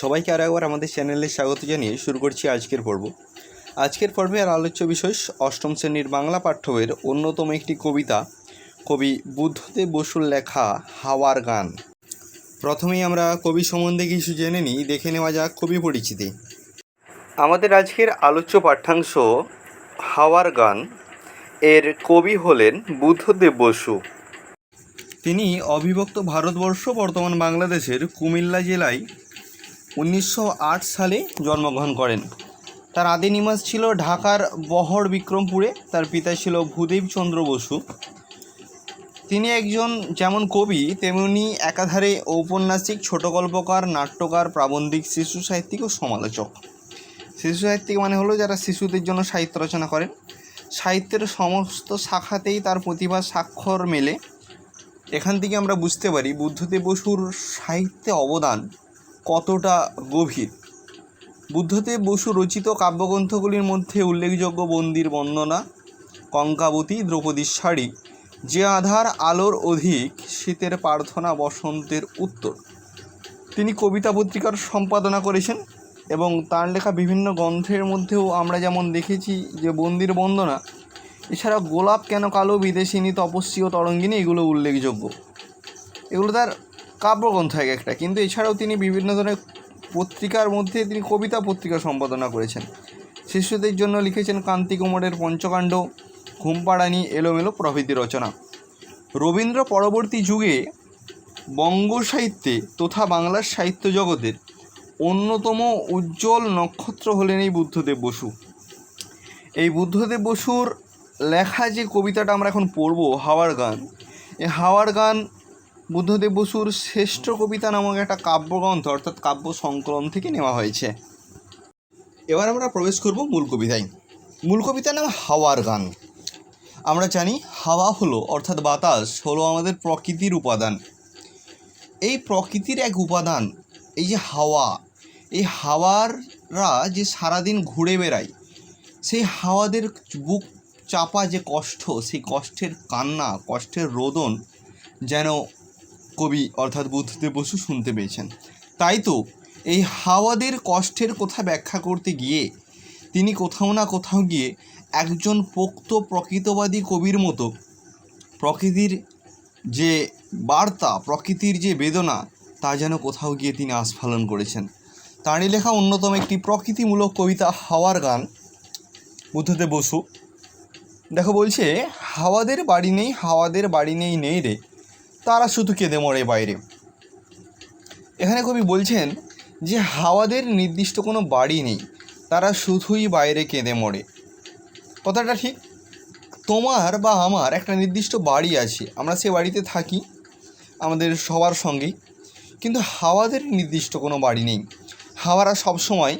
সবাইকে আরও একবার আমাদের চ্যানেলে স্বাগত জানিয়ে শুরু করছি আজকের পর্ব। আজকের পর্বের আলোচ্য বিষয় অষ্টম শ্রেণির বাংলা পাঠ্য বইয়ের অন্যতম একটি কবিতা, কবি বুদ্ধদেব বসুর লেখা হাওয়ার গান। প্রথমেই আমরা কবি সম্বন্ধে কিছু জেনে নিই, দেখে নেওয়া যাক কবি পরিচিতি। আমাদের আজকের আলোচ্য পাঠ্যাংশ হাওয়ার গান। এর কবি হলেন বুদ্ধদেব বসু। তিনি অবিভক্ত ভারতবর্ষ, বর্তমান বাংলাদেশের কুমিল্লা জেলায় উনিশশো আট সালে জন্মগ্রহণ করেন। তার আদি নিবাস ছিল ঢাকার বহর বিক্রমপুরে। তার পিতা ছিল ভূদেব চন্দ্র বসু। তিনি একজন যেমন কবি, তেমনি একাধারে ঔপন্যাসিক ছোট গল্পকার নাট্যকার, প্রাবন্ধিক, শিশু সাহিত্যিক ও সমালোচক। শিশু সাহিত্যিক মানে হলো যারা শিশুদের জন্য সাহিত্য রচনা করেন। সাহিত্যের সমস্ত শাখাতেই তার প্রতিভা, স্বাক্ষর মেলে। এখান থেকে আমরা বুঝতে পারি বুদ্ধদেব বসুর সাহিত্যে অবদান। কতটা গভীর? বুদ্ধদেব বসু রচিত কাব্যগ্রন্থগুলির মধ্যে উল্লেখযোগ্য বন্দির বন্দনা, কঙ্কাবতী, দ্রৌপদীর শাড়ি, যে আধার আলোর অধিক, শীতের প্রার্থনা বসন্তের উত্তর। তিনি কবিতা পত্রিকার সম্পাদনা করেছেন এবং তার লেখা বিভিন্ন গ্রন্থের মধ্যেও আমরা যেমন দেখেছি যে বন্দির বন্দনা, এছাড়া গোলাপ কেন কালো বিদেশিনী, তপস্বী ও তরঙ্গিনী এগুলো উল্লেখযোগ্য। এগুলো তার কাব্যগ্রন্থ এক একটা। কিন্তু এছাড়াও তিনি বিভিন্ন ধরনের পত্রিকার মধ্যে তিনি কবিতা পত্রিকা সম্পাদনা করেছেন। শিশুদের জন্য লিখেছেন কান্তি কুমারের পঞ্চকাণ্ড, ঘুমপাড়ানি, এলোমেলো প্রভৃতি রচনা। রবীন্দ্র পরবর্তী যুগে বঙ্গ সাহিত্যে তথা বাংলার সাহিত্য জগতের অন্যতম উজ্জ্বল নক্ষত্র হলেন এই বুদ্ধদেব বসু। এই বুদ্ধদেব বসুর লেখা যে কবিতাটা আমরা এখন পড়ব, হাওয়ার গান, এই হাওয়ার গান বুদ্ধদেব বসুর শ্রেষ্ঠ কবিতা নামক একটা কাব্যগ্রন্থ, অর্থাৎ কাব্য সংকলন থেকে নেওয়া হয়েছে। এবার আমরা প্রবেশ করব মূল কবিতায়। মূল কবিতার নাম হাওয়ার গান। আমরা জানি হাওয়া হলো, অর্থাৎ বাতাস, হলো আমাদের প্রকৃতির উপাদান। এই প্রকৃতির এক উপাদান, এই যে হাওয়া, এই হাওয়াররা যে সারাদিন ঘুরে বেড়ায়, সেই হাওয়াদের বুক চাপা যে কষ্ট, সেই কষ্টের কান্না, কষ্টের রোদন যেন কবি অর্থাৎ বুদ্ধদেব বসু শুনতে পেয়েছেন। তাই তো এই হাওয়াদের কষ্টের কথা ব্যাখ্যা করতে গিয়ে তিনি কোথাও না কোথাও গিয়ে একজন পোক্ত প্রকৃতবাদী কবির মতো প্রকৃতির যে বার্তা, প্রকৃতির যে বেদনা, তা যেন কোথাও গিয়ে তিনি আস্ফালন করেছেন। তাঁরই লেখা অন্যতম একটি প্রকৃতিমূলক কবিতা হাওয়ার গান, বুদ্ধদেব বসু। দেখো বলছে, হাওয়াদের বাড়ি নেই, হাওয়াদের বাড়ি নেই নেই রে। তারা শুধু কেঁদে মরে বাইরে। এখানে কবি বলছেন যে হাওয়াদের নির্দিষ্ট কোনো বাড়ি নেই, তারা শুধুই বাইরে কেঁদে মরে। কথাটা ঠিক? তোমার বা আমার একটা নির্দিষ্ট বাড়ি আছে, আমরা সে বাড়িতে থাকি, আমাদের সবার সঙ্গেই। কিন্তু হাওয়াদের নির্দিষ্ট কোনো বাড়ি নেই। হাওয়ারা সবসময়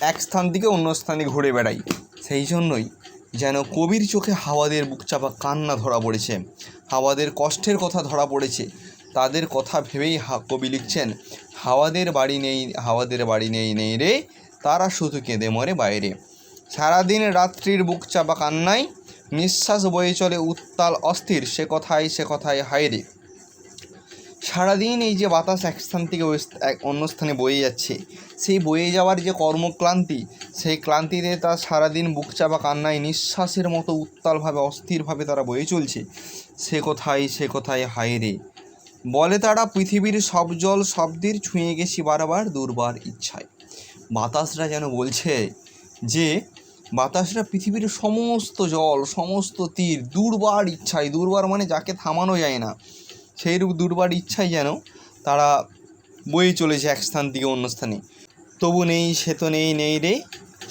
এক স্থান থেকে অন্য স্থানে ঘুরে বেড়ায়। সেই জন্যই যেন কবির চোখে হাওয়াদের বুক চাপা কান্না ধরা পড়েছে। হাওয়াদের কষ্টের কথা ধরা পড়েছে। তাদের কথা ভেবেই কবি লিখছেন, হাওয়াদের বাড়ি নেই, হাওয়াদের বাড়ি নেই নেই রে, তারা শুধু কেঁদে মরে বাইরে। সারাদিন রাত্রির বুক চাপা কান্নায়, নিঃশ্বাস বয়ে চলে উত্তাল অস্থির, সে কথাই সে কথাই হায়রে সারাদিন এই যে বাতাস এক স্থান থেকে এক অন্য স্থানে বয়ে যাচ্ছে, সেই বয়ে যাওয়ার যে কর্মক্লান্তি, সেই ক্লান্তিতে তার সারাদিন বুক চাপা কান্নায় নিঃশ্বাসের মতো উত্তালভাবে, অস্থিরভাবে তারা বয়ে চলছে। সে কোথায় সে কোথায় হায়রে বলে তারা পৃথিবীর সব জল শব্দের ছুঁয়ে গেছি বারবার দুর্বার ইচ্ছায়। বাতাসরা যেন বলছে যে, বাতাসরা পৃথিবীর সমস্ত জল, সমস্ত তীর দুর্বার ইচ্ছায়, দুর্বার মানে যাকে থামানো যায় না। সেইরূপ দুর্বার ইচ্ছাই যেন তারা বয়ে চলেছে এক স্থান থেকে অন্য স্থানে। তবু নেই, সে তো নেই নেই রে।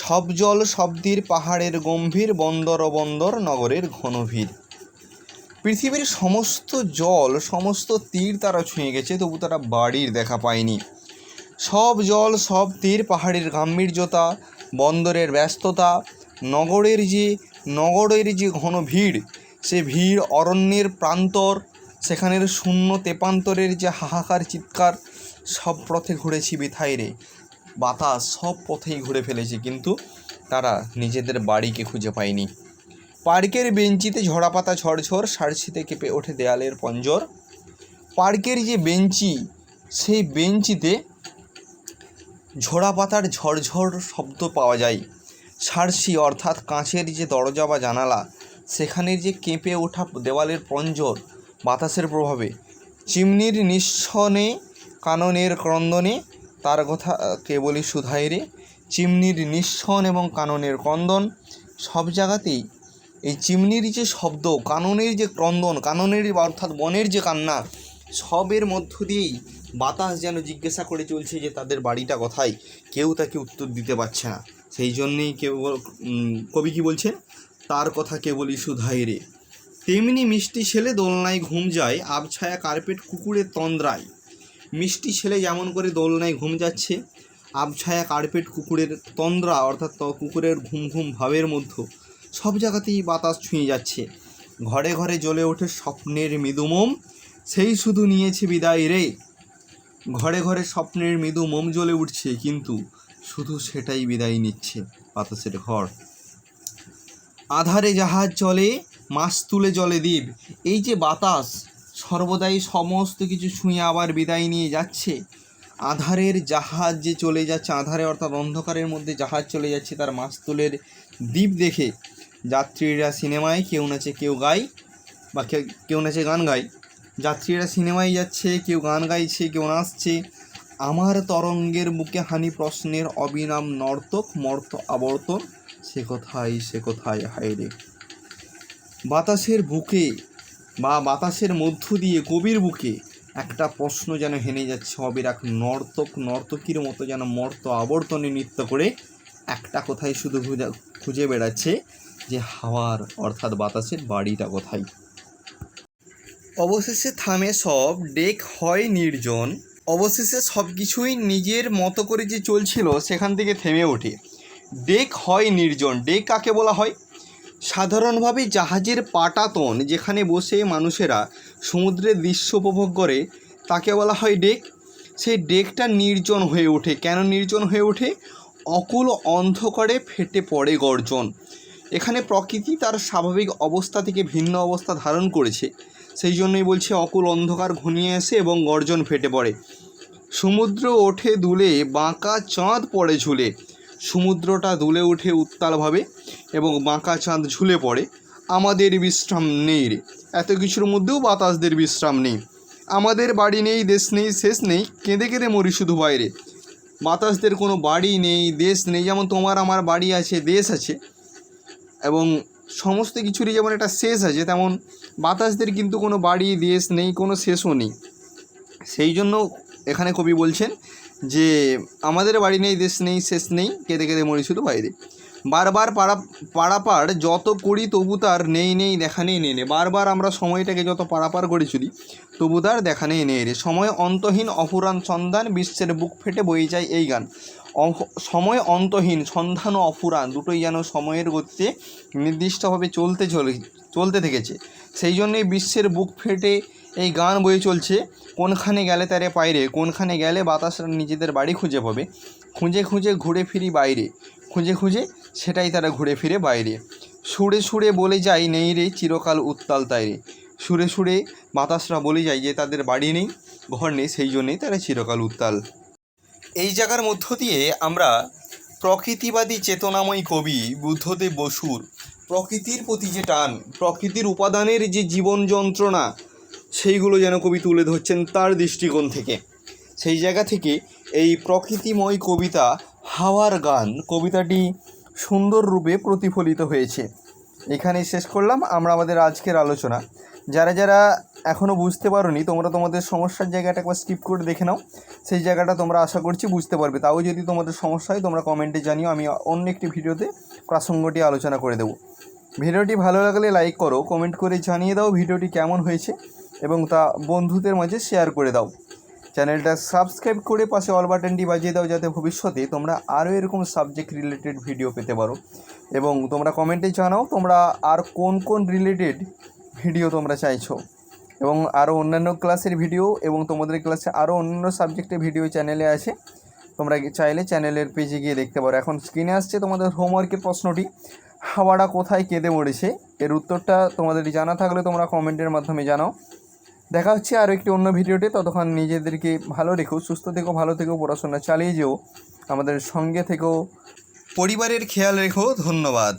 সব জল শব্দের পাহাড়ের গম্ভীর, বন্দর বন্দর নগরের ঘন ভিড় পৃথিবীর সমস্ত জল, সমস্ত তীর তারা ছুঁয়ে গেছে, তবু তারা বাড়ির দেখা পায়নি। সব জল, সব তীর, পাহাড়ের গাম্ভীর্যতা, বন্দরের ব্যস্ততা, নগরের যে নগরের যে ঘন ভিড় সে ভিড় অরণ্যের প্রান্তর সেখানের শূন্য তেপান্তরের যে হাহাকার, চিৎকার, সব পথে ঘুরেছি বিথাই রে। বাতাস সব পথেই ঘুরে ফেলেছে, কিন্তু তারা নিজেদের বাড়িকে খুঁজে পায়নি। পার্কের বেঞ্চিতে ঝরা পাতা ঝরঝর সারছিতে কেঁপে ওঠে দেয়ালের পঞ্জর। পার্কের যে বেঞ্চি, সেই বেঞ্চিতে ঝোড়া পাতার ঝরঝর শব্দ পাওয়া যায়। সারসি অর্থাৎ কাঁচের যে দরজা বা জানালা সেখানের যে কেঁপে ওঠা দেওয়ালের পঞ্জর বাতাসের প্রভাবে। চিমনির নিঃসনে, কাননের ক্রন্দনে, তার কথা কেবলই শুধাই রে। চিমনির নিঃসন এবং কাননের ক্রন্দন, সব জায়গাতেই এই চিমনির যে শব্দ, কাননের যে ক্রন্দন, কাননের অর্থাৎ বনের যে কান্না, সবের মধ্য দিয়েই বাতাস যেন জিজ্ঞাসা করে চলছে যে তাদের বাড়িটা কোথায়? কেউ তাকে উত্তর দিতে পারছে না। সেই জন্যেই কেউ কবি কি বলছেন? তার কথা কেবলই শুধাই রে। তেমনি মিষ্টি ছেলে দোলনায় ঘুম যায়, আবছায়া কার্পেট কুকুরের তন্দ্রায়। মিষ্টি ছেলে যেমন করে দোলনায় ঘুম যাচ্ছে, আবছায়া কার্পেট কুকুরের তন্দ্রা অর্থাৎ কুকুরের ঘুম ঘুম ভাবের মধ্যে সব জায়গাতেই বাতাস ছুঁয়ে যাচ্ছে। ঘরে ঘরে জ্বলে ওঠে স্বপ্নের মৃদুমোম সেই শুধু নিয়েছে বিদায় রে। ঘরে ঘরে স্বপ্নের মৃদু মোম জ্বলে উঠছে, কিন্তু শুধু সেটাই বিদায় নিচ্ছে বাতাসের ঘর। আধারে জাহাজ চলে মাছ তুলে জলে দ্বীপ এই যে বাতাস, সর্বদাই সমস্ত কিছু ছুঁয়ে আবার বিদায় নিয়ে যাচ্ছে। আধারের জাহাজ যে চলে যাচ্ছে, আধারে অর্থাৎ অন্ধকারের মধ্যে জাহাজ চলে যাচ্ছে, তার মাস্তুলের দ্বীপ দেখে যাত্রীরা সিনেমায় কেউ নাচে, কেউ গায় বা কেউ নাচে গান গায়। যাত্রীরা সিনেমায় যাচ্ছে, কেউ গান গাইছে, কেউ নাচছে। আমার তরঙ্গের বুকে হানি প্রশ্নের অবিরাম নর্তক, মর্ত আবর্তন। সে কোথায় সে কোথায় হায়রে বাতাসের বুকে বা বাতাসের মধ্য দিয়ে কবির বুকে একটা প্রশ্ন যেন হেনে যাচ্ছে অবিরাক নর্তক নর্তকীর মতো যেন মর্ত আবর্তনে নৃত্য করে একটা কোথায় শুধু খুঁজে- বেড়াচ্ছে যে হাওয়ার অর্থাৎ বাতাসের বাড়িটা কোথায়। অবশেষে থামে সব, ডেক হয় নির্জন। অবশেষে সব কিছুই নিজের মতো করে যে চলছিল, সেখান থেকে থেমে ওঠে। ডেক হয় নির্জন। ডেক কাকে বলা হয়? সাধারণভাবে জাহাজের পাটাতন যেখানে বসে মানুষেরা সমুদ্রের দৃশ্য উপভোগ করে, তাকে বলা হয় ডেক। সেই ডেকটা নির্জন হয়ে ওঠে। কেন নির্জন হয়ে ওঠে? অকুল অন্ধকারে ফেটে পড়ে গর্জন। এখানে প্রকৃতি তার স্বাভাবিক অবস্থা থেকে ভিন্ন অবস্থা ধারণ করেছে। সেই জন্যই বলছে, অকুল অন্ধকার ঘনিয়ে আসে এবং গর্জন ফেটে পড়ে। সমুদ্র ওঠে দুলে, বাঁকা চাঁদ পড়ে ঝুলে। সমুদ্রটা দুলে ওঠে উত্তালভাবে এবং বাঁকা চাঁদ ঝুলে পড়ে। আমাদের বিশ্রাম নেই রে। এত কিছুর মধ্যেও বাতাসদের বিশ্রাম নেই। আমাদের বাড়ি নেই, দেশ নেই, শেষ নেই। কেঁদে কেঁদে মরি শুধু বাইরে। বাতাসদের কোনো বাড়ি নেই, দেশ নেই। যেমন তোমার আমার বাড়ি আছে, দেশ আছে। এবং সমস্ত কিছুরই যেমন একটা শেষ আছে, তেমন বাতাসদের কিন্তু কোনো বাড়ি, দেশ নেই, কোনো শেষও নেই। সেই জন্য এখানে কবি বলছেন যে আমাদের বাড়ি নেই, দেশ নেই, শেষ নেই, কেঁদে কেঁদে মরি শুধু বাইরে। বারবার পাড়া, পাড়াপাড় যত করি তবু তার নেই নেই, দেখা নেই নেই বারবার আমরা সময়টাকে যত পারাপার করে চলি, তবু তার দেখা নেই নেই রে সময় অন্তহীন অফুরান সন্ধান, বিশ্বের বুক ফেটে বয়ে যায় এই গান। সময় অন্তহীন সন্ধান ও অফুরান দুটোই যেন সময়ের গতিতে নির্দিষ্টভাবে চলতে চলে, চলতে থেকেছে। সেই জন্যই বিশ্বের বুক ফেটে এই গান বয়ে চলছে, কোনখানে গেলে তারে পায়রে, কোনখানে গেলে বাতাসরা নিজেদের বাড়ি খুঁজে পাবে। খুঁজে খুঁজে ঘুরে ফিরি বাইরে, খুঁজে খুঁজে সেটাই তারা ঘুরে ফিরে বাইরে। সুরে সুরে বলে যায় নেই রে চিরকাল উত্তাল তাই রে সুরে সুরে বাতাসরা বলে যায় যে তাদের বাড়ি নেই, ঘর নেই, সেই জন্যেই তারা চিরকাল উত্তাল। এই জায়গার মধ্য দিয়ে আমরা প্রকৃতিবাদী চেতনাময় কবি বুদ্ধদেব বসুর প্রকৃতির প্রতি যে টান, প্রকৃতির উপাদানের যে জীবন যন্ত্রণা সেইগুলো যেন কবি তুলে ধরছেন তার দৃষ্টিকোণ থেকে। সেই জায়গা থেকে এই প্রকৃতিময় কবিতা, হাওয়ার গান কবিতাটি সুন্দর রূপে প্রতিফলিত হয়েছে। এখানে শেষ করলাম। আমরা আমাদের আজকের আলোচনা। যারা যারা এখনও বুঝতে পারোনি, তোমরা তোমাদের সমস্যার জায়গাটা একবার স্কিপ করে দেখে নাও। সেই জায়গাটা তোমরা আশা করছি বুঝতে পারবে। তাও যদি তোমাদের সমস্যা হয়, তোমরা কমেন্টে জানিও। আমি অন্য একটি ভিডিওতে প্রাসঙ্গটি আলোচনা করে দেবো। ভিডিওটি ভালো লাগলে লাইক করো কমেন্ট করে জানিয়ে দাও ভিডিওটি কেমন হয়েছে। এবং তা বন্ধুদের মাঝে শেয়ার করে দাও। চ্যানেলটা সাবস্ক্রাইব করে পাশে অল বাটনটি বাজিয়ে দাও যাতে ভবিষ্যতে তোমরা আরও এরকম সাবজেক্ট রিলেটেড ভিডিও পেতে পারো। এবং তোমরা কমেন্টে জানাও তোমরা আর কোন কোন রিলেটেড ভিডিও তোমরা চাইছো। এবং আরও অন্যান্য ক্লাসের ভিডিও এবং তোমাদের ক্লাসে আরও অন্যান্য সাবজেক্টের ভিডিও চ্যানেলে আছে। তোমরা চাইলে চ্যানেলের পেজে গিয়ে দেখতে পারো। এখন স্ক্রিনে আসছে তোমাদের হোমওয়ার্কের প্রশ্নটি। হাওয়াটা কোথায় কেঁদে মরেছে? এর উত্তরটা তোমাদের জানা থাকলে তোমরা কমেন্টের মাধ্যমে জানাও। দেখা হচ্ছে আরও একটি অন্য ভিডিওতে। ততক্ষণ নিজেদেরকে ভালো রেখো, সুস্থ থেকো, ভালো থেকো, পড়াশোনা চালিয়ে যেও। আমাদের সঙ্গে থেকেও পরিবারের খেয়াল রেখো, ধন্যবাদ।